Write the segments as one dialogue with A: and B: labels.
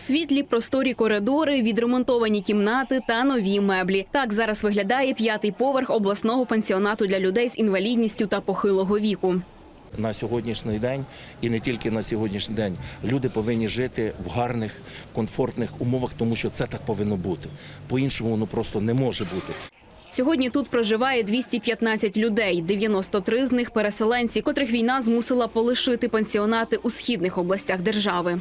A: Світлі просторі коридори, відремонтовані кімнати та нові меблі. Так зараз виглядає п'ятий поверх обласного пансіонату для людей з інвалідністю та похилого віку.
B: На сьогоднішній день і не тільки на сьогоднішній день люди повинні жити в гарних, комфортних умовах, тому що це так повинно бути. По-іншому воно просто не може бути.
A: Сьогодні тут проживає 215 людей, 93 з них переселенці, котрих війна змусила полишити пансіонати у східних областях держави.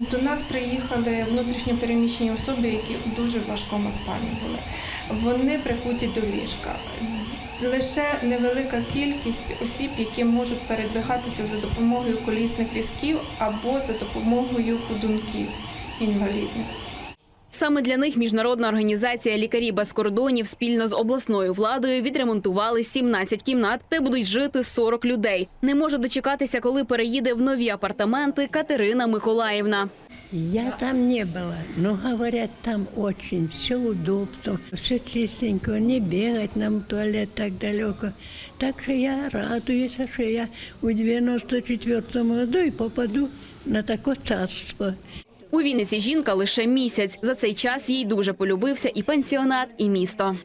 C: До нас приїхали внутрішньо переміщені особи, які у дуже важкому стані були. Вони прикуті до ліжка. Лише невелика кількість осіб, які можуть передвигатися за допомогою колісних візків або за допомогою ходунків інвалідних.
A: Саме для них міжнародна організація Лікарі без кордонів спільно з обласною владою відремонтували 17 кімнат, де будуть жити 40 людей. Не може дочекатися, коли переїде в нові апартаменти Катерина Миколаївна.
D: Я там не была, но говорят, там очень все удобство, все чистенько, не бегать нам в туалет так далеко. Так что я радуюсь, что я в 94 году и попаду на такое царство.
A: У Вінниці жінка лише місяць. За цей час їй дуже полюбився і пансіонат, і місто.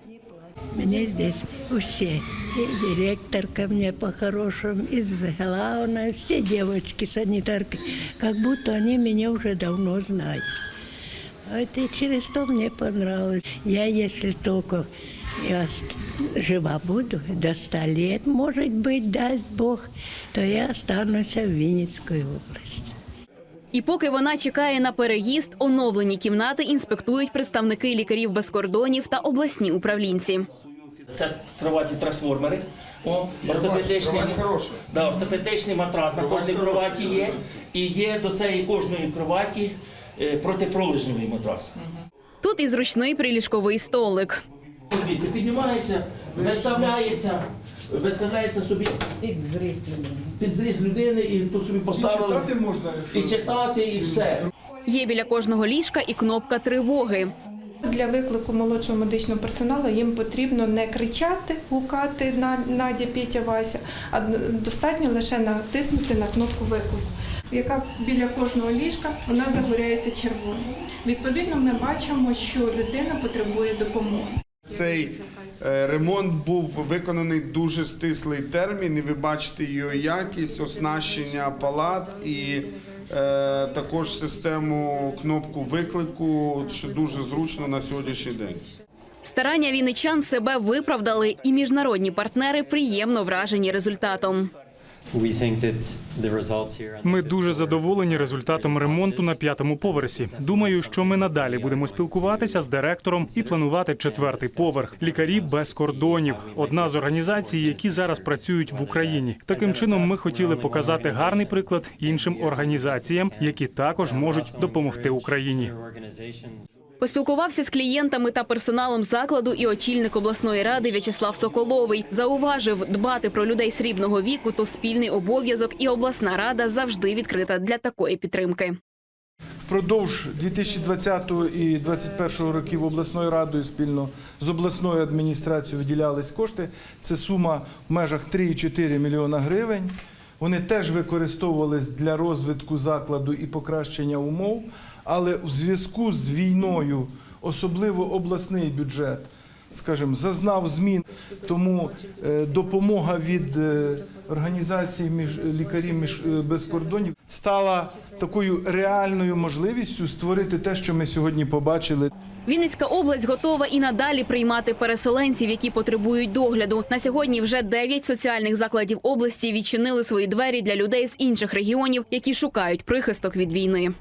D: Мне здесь все, и директор ко мне по-хорошему, и главное, все девочки санитарки, как будто они меня уже давно знают. Вот и через то мне понравилось. Я, если только я жива буду, до 100 лет, может быть, даст Бог, то я останусь в Винницкой области.
A: І поки вона чекає на переїзд, оновлені кімнати інспектують представники лікарів без кордонів та обласні управлінці.
B: Це кроваті трансформери. О, ортопедичний, да, ортопедичний матрас на кожній кроваті є. І є до цієї кожної кроваті е, протипролежневий матрас.
A: Тут і зручний приліжковий столик.
B: Дивіться, піднімається, виставляється, виставляється собі під зріз людини і тут собі поставили.
E: Читати можна, якщо
B: І читати, і все.
A: Є біля кожного ліжка і кнопка тривоги.
C: Для виклику молодшого медичного персоналу їм потрібно не кричати, гукати на Надя, Петя, Вася, а достатньо лише натиснути на кнопку виклику, яка біля кожного ліжка вона загоряється червоним. Відповідно, ми бачимо, що людина потребує допомоги.
E: цей ремонт був виконаний дуже стислий термін, і ви бачите його якість, оснащення палат і е, також систему кнопку виклику, що дуже зручно на сьогоднішній день.
A: Старання вінничан себе виправдали, і міжнародні партнери приємно вражені результатом.
F: Ми дуже задоволені результатом ремонту на п'ятому поверсі. Думаю, що ми надалі будемо спілкуватися з директором і планувати четвертий поверх. Лікарі без кордонів одна з організацій, які зараз працюють в Україні. Таким чином, ми хотіли показати гарний приклад іншим організаціям, які також можуть допомогти Україні.
A: Поспілкувався з клієнтами та персоналом закладу і очільник обласної ради В'ячеслав Соколовий. Зауважив, дбати про людей срібного віку то спільний обов'язок, і обласна рада завжди відкрита для такої підтримки.
G: Впродовж 2020 і 2021 років обласною радою спільно з обласною адміністрацією виділялись кошти. Це сума в межах 3,4 мільйона гривень. Вони теж використовувались для розвитку закладу і покращення умов, але в зв'язку з війною, особливо обласний бюджет, скажімо, зазнав змін. Тому е, допомога від е, організації між лікарів е, без кордонів стала такою реальною можливістю створити те, що ми сьогодні побачили.
A: Вінницька область готова і надалі приймати переселенців, які потребують догляду. На сьогодні вже 9 соціальних закладів області відчинили свої двері для людей з інших регіонів, які шукають прихисток від війни.